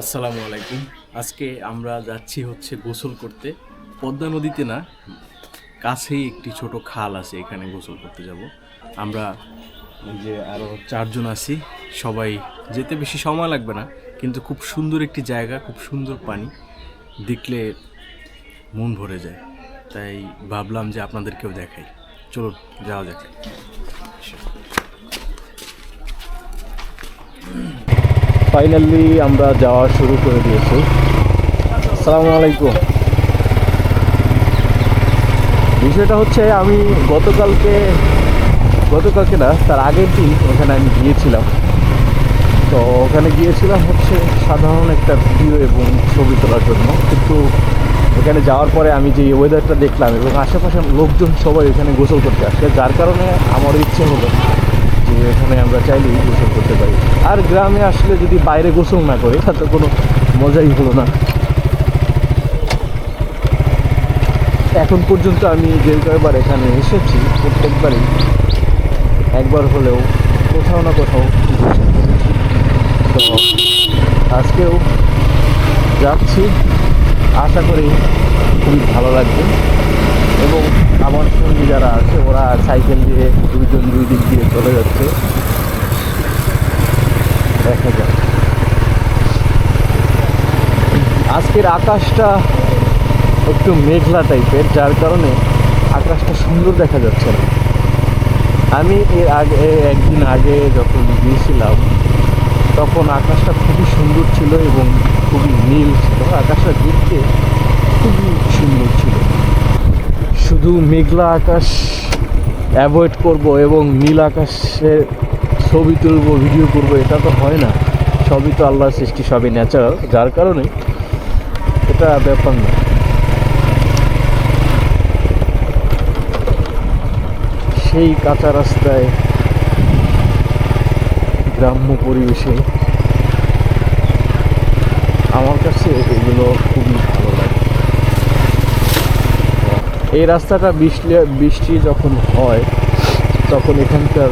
আসসালামু আলাইকুম। আজকে আমরা যাচ্ছি হচ্ছে গোসল করতে। পদ্মা নদীতে না, কাছেই একটি ছোট খাল আছে, এখানে গোসল করতে যাব। আমরা যে আরও চারজন আছি, সবাই যেতে বেশি সময় লাগবে না, কিন্তু খুব সুন্দর একটি জায়গা, খুব সুন্দর পানি, দেখলে মন ভরে যায়। তাই ভাবলাম যে আপনাদেরকেও দেখাই। চলুন, যাওয়া যাক। ফাইনালি আমরা যাওয়া শুরু করে দিয়েছি। আসসালামু আলাইকুম। বিষয়টা হচ্ছে, আমি গতকালকে গতকালকে না, তার আগের দিন ওখানে আমি গিয়েছিলাম। তো ওখানে গিয়েছিলাম হচ্ছে সাধারণ একটা ভিডিও এবং ছবি তোলার জন্য। কিন্তু এখানে যাওয়ার পরে আমি যে ওয়েদারটা দেখলাম এবং আশেপাশের লোকজন সবাই এখানে গোসল করতে আসে, যার কারণে আমার ইচ্ছে হলো এখানে আমরা চাইলেই গোসল করতে পারি। আর গ্রামে আসলে যদি বাইরে গোসল না করে তাতে কোনো মজাই হলো না। এখন পর্যন্ত আমি যে কয়েকবার এখানে এসেছি, প্রত্যেকবারই একবার হলেও কোথাও না কোথাও আজকেও যাচ্ছি। আশা করি খুবই ভালো লাগবে। এবং আমার সঙ্গে যারা আছে, ওরা সাইকেল দিয়ে দুজন দুই দিক দিয়ে চলে যাচ্ছে। দেখা যাক। আজকের আকাশটা একটু মেঘলা টাইপের, যার কারণে আকাশটা সুন্দর দেখা যাচ্ছে না। আমি এর আগে একদিন আগে যখন গিয়েছিলাম, তখন আকাশটা খুবই সুন্দর ছিল এবং খুবই নীল ছিল। আকাশটা দেখতে খুবই সুন্দর ছিল। শুধু মেঘলা আকাশ অ্যাভয়েড করব এবং নীল আকাশে ছবি তুলব ভিডিও করব, এটা তো হয় না। সবই তো আল্লাহর সৃষ্টি, সবই ন্যাচারাল যার কারণে এটা ব্যাপার না। সেই কাঁচা রাস্তায় গ্রাম্য পরিবেশে আমার কাছে এগুলো খুবই এই রাস্তাটা বৃষ্টি বৃষ্টি যখন হয়, তখন এখানকার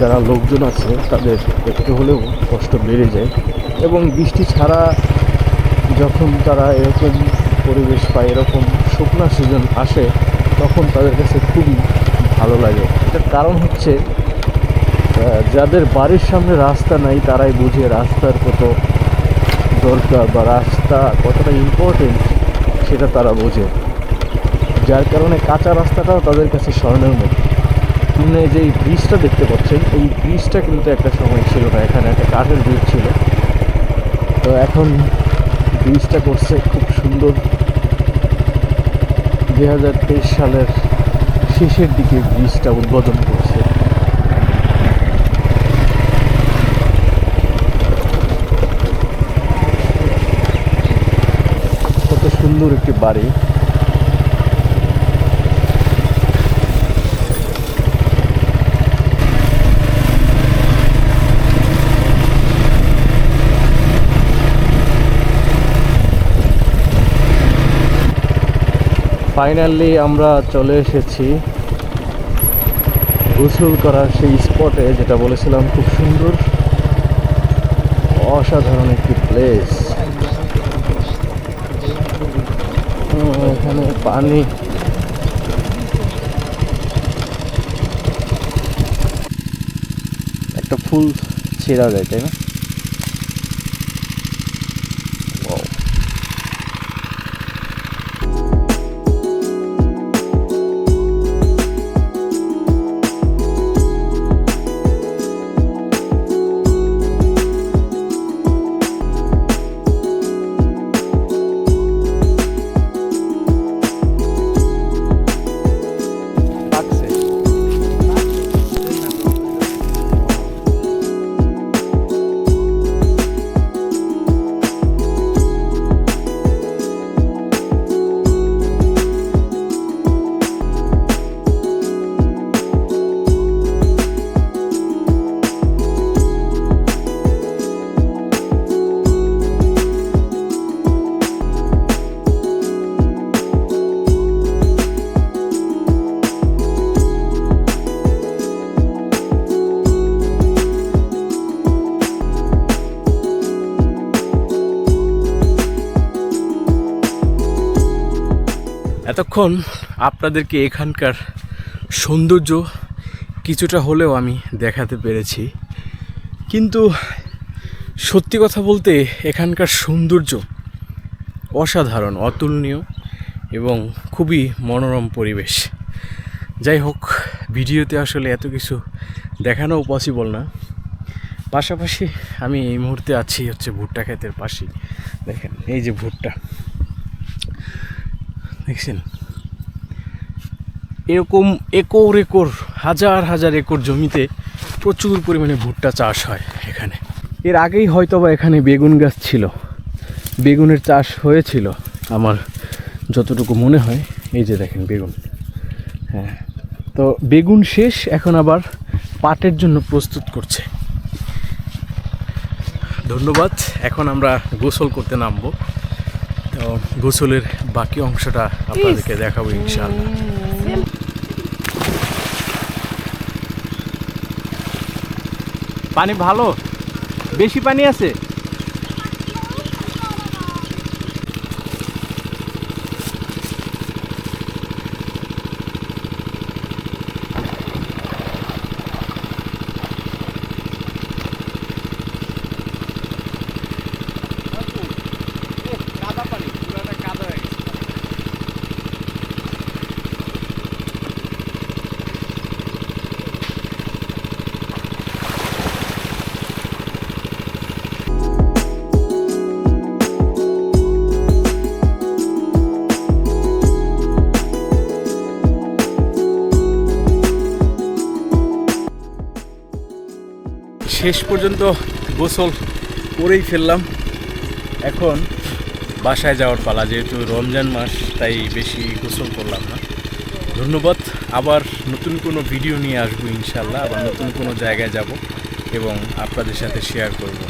যারা লোকজন আছে, তাদের একটু হলেও কষ্ট বেড়ে যায়। এবং বৃষ্টি ছাড়া যখন তারা এরকম পরিবেশ পায় এরকম শুকনা সিজন আসে, তখন তাদের কাছে খুবই ভালো লাগে। এটার কারণ হচ্ছে যাদের বাড়ির সামনে রাস্তা নাই, তারাই বুঝে রাস্তার কত দরকার বা রাস্তা কতটা ইম্পর্টেন্ট সেটা তারা বোঝে। যার কারণে কাঁচা রাস্তাটাও তাদের কাছে স্বর্ণের মতো। সামনে যে ব্রিজটা দেখতে পাচ্ছেন, এই ব্রিজটা কিন্তু একটা সময় ছিল না, এখানে একটা কাঠের ব্রিজ ছিল। তো এখন ব্রিজটা করছে খুব সুন্দর। দুই হাজার তেইশ সালের শেষের দিকে ব্রিজটা উদ্বোধন করছে। কত সুন্দর একটি বাড়ি। ফাইনালি আমরা চলে এসেছি গোসল করার সেই স্পটে, যেটা বলেছিলাম, খুব সুন্দর, অসাধারণ একটি প্লেস এখানে পানি। একটা ফুল ছেঁড়া যায়, তাই না? এতক্ষণ আপনাদেরকে এখানকার সৌন্দর্য কিছুটা হলেও আমি দেখাতে পেরেছি। কিন্তু সত্যি কথা বলতে এখানকার সৌন্দর্য অসাধারণ, অতুলনীয় এবং খুবই মনোরম পরিবেশ। যাই হোক, ভিডিওতে আসলে এত কিছু দেখানোও পসিবল না। পাশাপাশি আমি এই মুহূর্তে আছি হচ্ছে ভুট্টা ক্ষেতের পাশেই। দেখেন, এই যে ভুট্টা। দেখছেন? এরকম একর একর হাজার হাজার একর জমিতে প্রচুর পরিমাণে ভুট্টা চাষ হয় এখানে। এর আগেই হয়তো বা এখানে বেগুন গাছ ছিল। বেগুনের চাষ হয়েছিল আমার যতটুকু মনে হয়। এই যে দেখেন বেগুন। হ্যাঁ তো বেগুন শেষ এখন আবার পাটের জন্য প্রস্তুত করছে। ধন্যবাদ এখন আমরা গোসল করতে নামবো। তো গোসলের বাকি অংশটা আপনাদেরকে দেখাবো ইনশাআল্লাহ। পানি ভালো? বেশি পানি আছে? শেষ পর্যন্ত গোসল করেই ফেললাম। এখন বাসায় যাওয়ার পালা, যেহেতু রমজান মাস, তাই বেশি গোসল করলাম না। ধন্যবাদ। আবার নতুন কোনো ভিডিও নিয়ে আসব ইনশাল্লাহ আবার নতুন কোনো জায়গায় যাব এবং আপনাদের সাথে শেয়ার করব।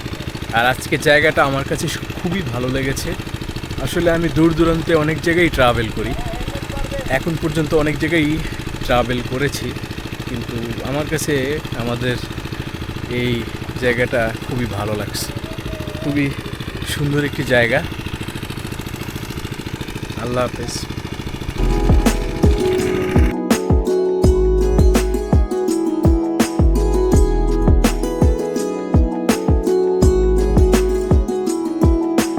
আর আজকে জায়গাটা আমার কাছে খুবই ভালো লেগেছে। আসলে আমি দূর দূরান্তে অনেক জায়গায় ট্রাভেল করি। এখন পর্যন্ত অনেক জায়গায় ট্রাভেল করেছি। কিন্তু আমার কাছে আমাদের এই জায়গাটা খুবই ভালো লাগছে। খুবই সুন্দর একটি জায়গা। আল্লাহ হাফেজ।